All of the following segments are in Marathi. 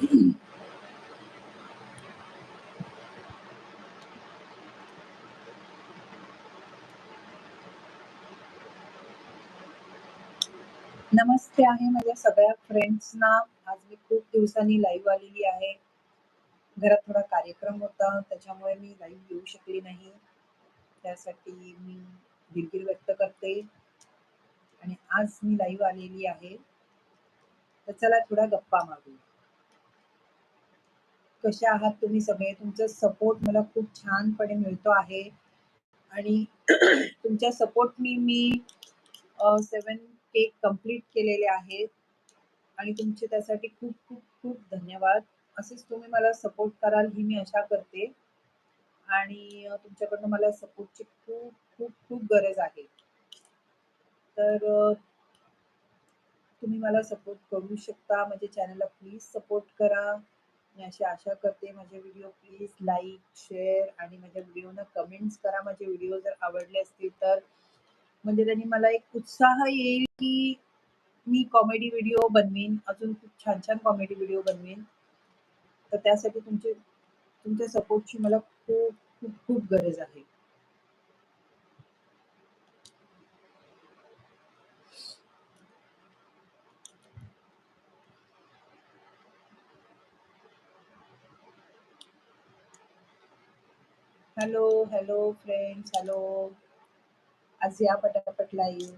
नमस्ते आहे माझ्या सगळ्या फ्रेंड्सना आज मी खूप दिवसांनी लाईव्ह आलेली आहे. घरात थोडा कार्यक्रम होता त्याच्यामुळे मी लाईव्ह येऊ शकली नाही. त्यासाठी मी दिलगिरी व्यक्त करते. आणि आज मी लाईव्ह आलेली आहे. तर चला थोडा गप्पा मागूया कसे आहात तुम्ही सगळे? तुमचा सपोर्ट मला खूप छानपणे मिळतो आहे. आणि तुमच्या सपोर्टनी मी सेवन केक कंप्लीट केलेले आहेत. आणि तुमचे त्यासाठी खूप खूप खूप धन्यवाद. असेच तुम्ही मला सपोर्ट कराल ही मी आशा करते. आणि तुमच्याकडनं मला सपोर्टची खूप खूप खूप गरज आहे. तर तुम्ही मला सपोर्ट करू शकता. माझ्या चॅनलला प्लीज सपोर्ट करा. मी अशी आशा करते माझे व्हिडिओ प्लीज लाईक शेअर आणि माझ्या व्हिडिओना कमेंट्स करा. माझे व्हिडिओ जर आवडले असतील तर. म्हणजे त्यांनी मला एक उत्साह येईल की मी कॉमेडी व्हिडिओ बनवीन. अजून खूप छान छान कॉमेडी व्हिडिओ बनवीन. तर त्यासाठी तुमचे तुमच्या सपोर्टची मला खूप खूप खूप गरज आहे. हॅलो हॅलो फ्रेंड्स हॅलो आज या पटापट लाईव्ह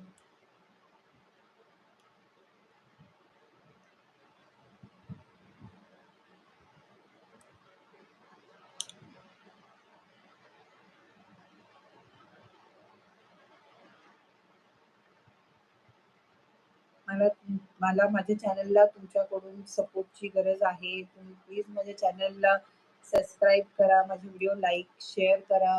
मला मला माझ्या चॅनलला तुमच्याकडून सपोर्टची गरज आहे. तुम्ही प्लीज माझ्या चॅनलला सबस्क्राईब करा माझे व्हिडिओ लाईक शेअर करा.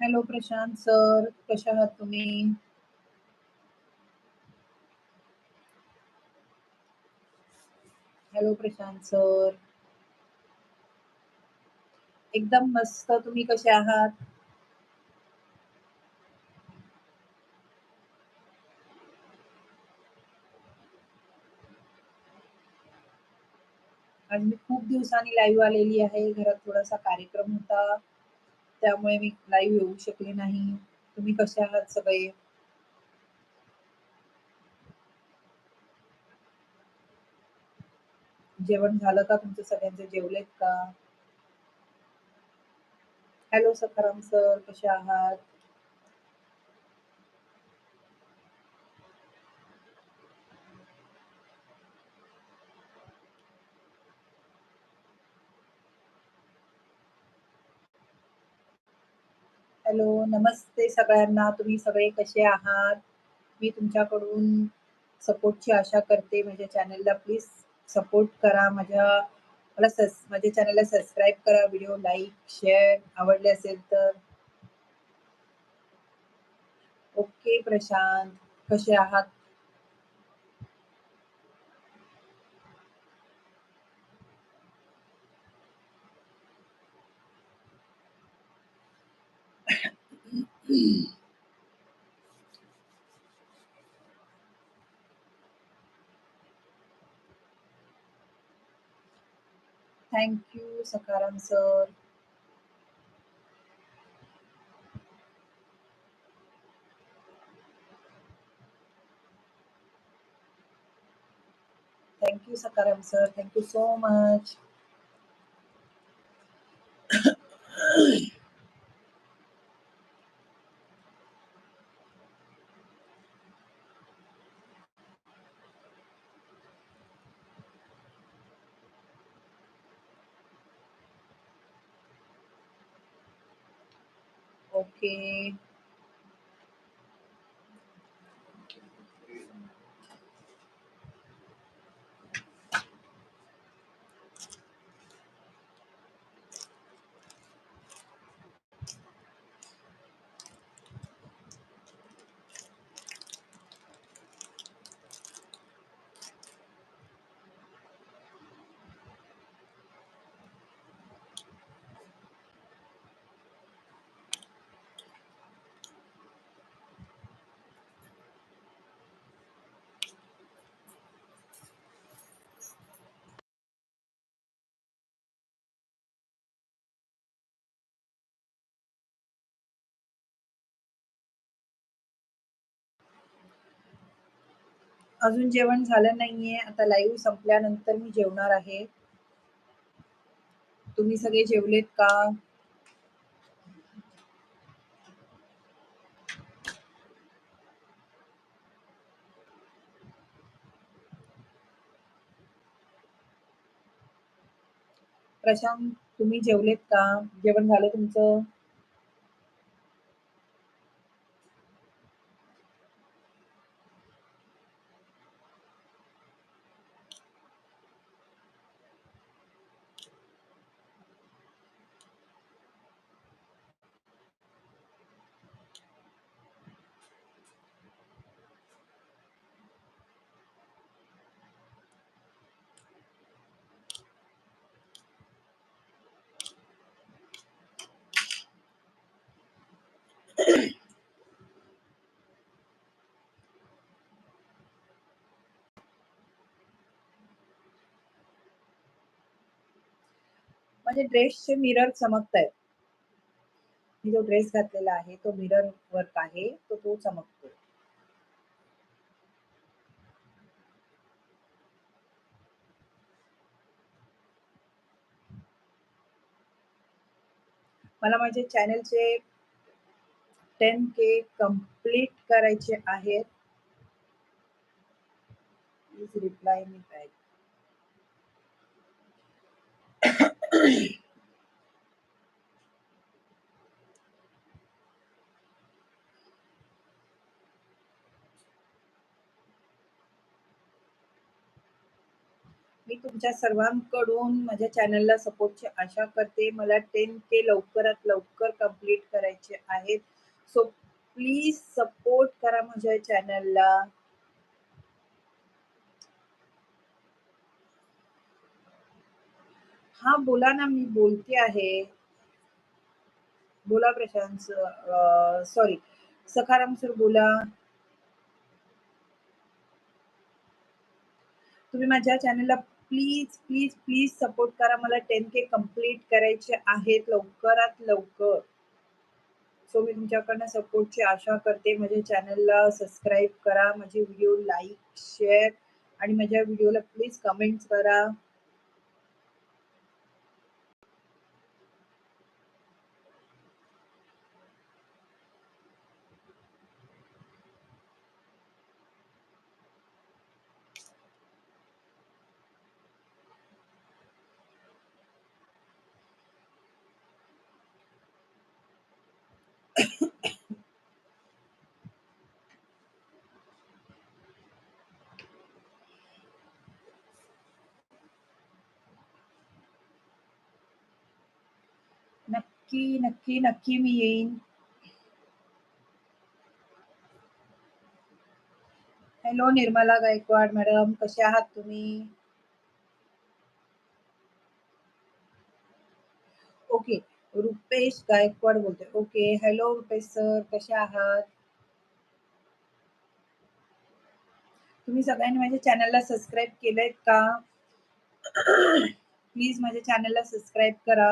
Hello Prashant sir. कशा आहात तुम्ही? Hello Prashant sir. एकदम मस्त. तुम्ही कसे आहात? आज मी खूप दिवसांनी लाईव्ह आलेली आहे. घरात थोडासा कार्यक्रम होता. त्यामुळे मी लाईव्ह येऊ शकले नाही. तुम्ही कसे आहात सगळे? जेवण झालं का? तुमचं सगळ्यांचं जेवलेत का? हॅलो सखाराम सर कसे आहात? हॅलो नमस्ते सगळ्यांना. तुम्ही सगळे कसे आहात? मी तुमच्याकडून सपोर्टची आशा करते. माझ्या चॅनलला प्लीज सपोर्ट करा. माझ्या मला सस माझ्या चॅनलला सबस्क्राईब करा. व्हिडिओ लाईक शेअर आवडले असेल तर. ओके प्रशांत. कसे आहात? Thank you, Sakaram sir. Thank you, Sakaram sir. Thank you so much. Okay अजून जेवण झालं नाहीये. आता लाईव्ह संपल्यानंतर मी जेवणार आहे. तुम्ही सगळे जेवलेत का? प्रशांत तुम्ही जेवलेत का? जेवण झालं तुमचं? म्हणजे ड्रेसचे मिरर चमकत आहेत मी जो ड्रेस घातलेला आहे तो मिरर वर्क आहे तो तो चमकतो मला माझे चॅनलचे टेन के कंप्लीट करायचे आहेत. प्लीज रिप्लाय मी बॅक मी तुमच्या सर्वांकडून माझ्या चॅनलला सपोर्टची आशा करते. मला टेन के लवकरात लवकर कंप्लीट करायचे आहेत. सो प्लीज सपोर्ट करा माझ्या चॅनलला हा बोला ना मी बोलते आहे. बोला प्रशांत सॉरी सखाराम सर बोला. तुम्ही माझ्या चॅनलला प्लीज प्लीज प्लीज सपोर्ट करा. मला टेन के कंप्लीट करायचे आहेत. लवकरात लवकर. सो मी तुमच्याकडनं सपोर्टची आशा करते. माझ्या चॅनलला सबस्क्राईब करा. माझे व्हिडिओ लाईक शेअर आणि माझ्या व्हिडिओला प्लीज कमेंट्स करा. नक्की नक्की नक्की मी येईन. हॅलो निर्मला गायकवाड मॅडम कसे आहात तुम्ही ओके रुपेश गायकवाड बोलते ओके हॅलो रुपेश सर कसे आहात? तुम्ही सगळ्यांनी माझ्या चॅनलला सबस्क्राईब केलंय का? प्लीज माझ्या चॅनलला सबस्क्राईब करा.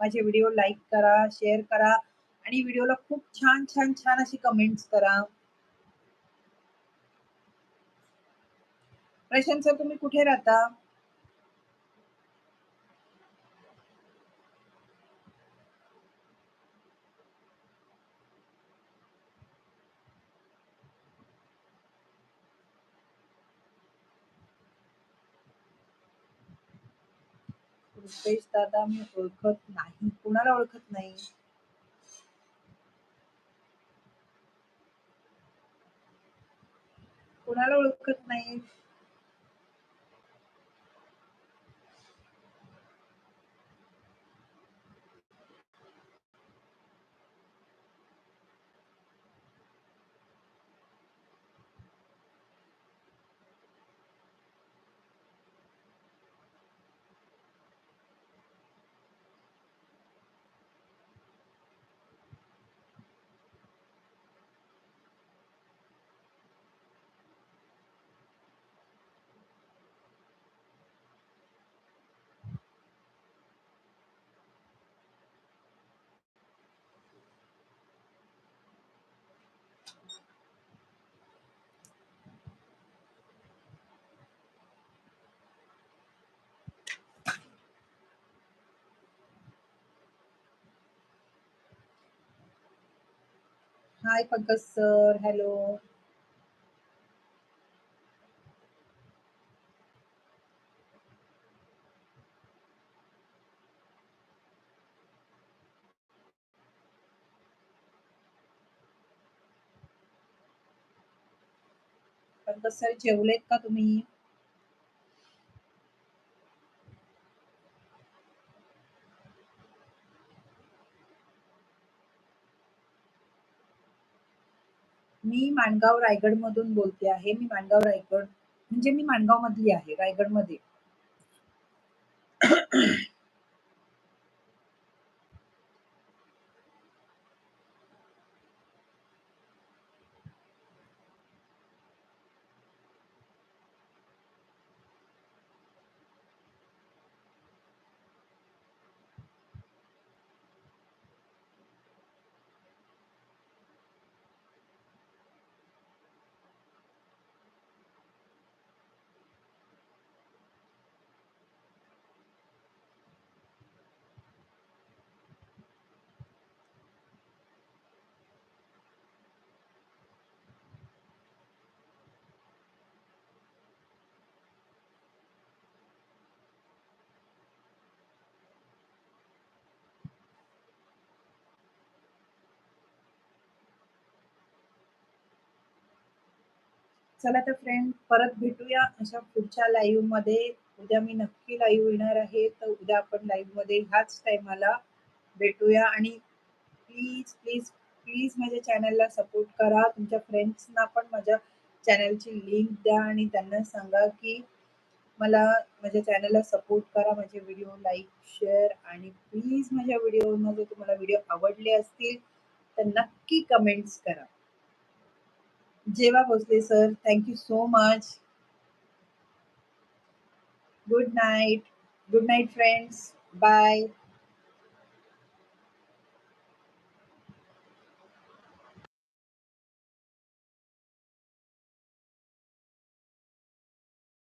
माझे व्हिडिओ लाईक करा शेअर करा आणि व्हिडिओला खूप छान छान छान अशी कमेंट्स करा. प्रशांत सर तुम्ही कुठे राहता? रुपेश दादा मी ओळखत नाही. कुणाला ओळखत नाही? कुणाला ओळखत नाही? Hi Pankaj sir hello Pankaj sir जेवलेत का तुम्ही? मी माणगाव रायगड मधून बोलते आहे. मी माणगाव रायगड म्हणजे मी माणगाव मधली आहे रायगड चला तर फ्रेंड परत भेटूया अशा पुढच्या लाईव्हमध्ये. उद्या मी नक्की लाईव्ह येणार आहे तर उद्या आपण लाईव्हमध्ये ह्याच टायमाला भेटूया. आणि प्लीज प्लीज प्लीज माझ्या चॅनलला सपोर्ट करा. तुमच्या फ्रेंड्सना पण माझ्या चॅनलची लिंक द्या आणि त्यांना सांगा की मला माझ्या चॅनलला सपोर्ट करा माझे व्हिडिओ लाईक शेअर आणि प्लीज माझ्या व्हिडिओ जर तुम्हाला व्हिडिओ आवडले असतील तर नक्की कमेंट्स करा. Jeva Bosley, sir, thank you so much. Good night. Good night, friends. Bye.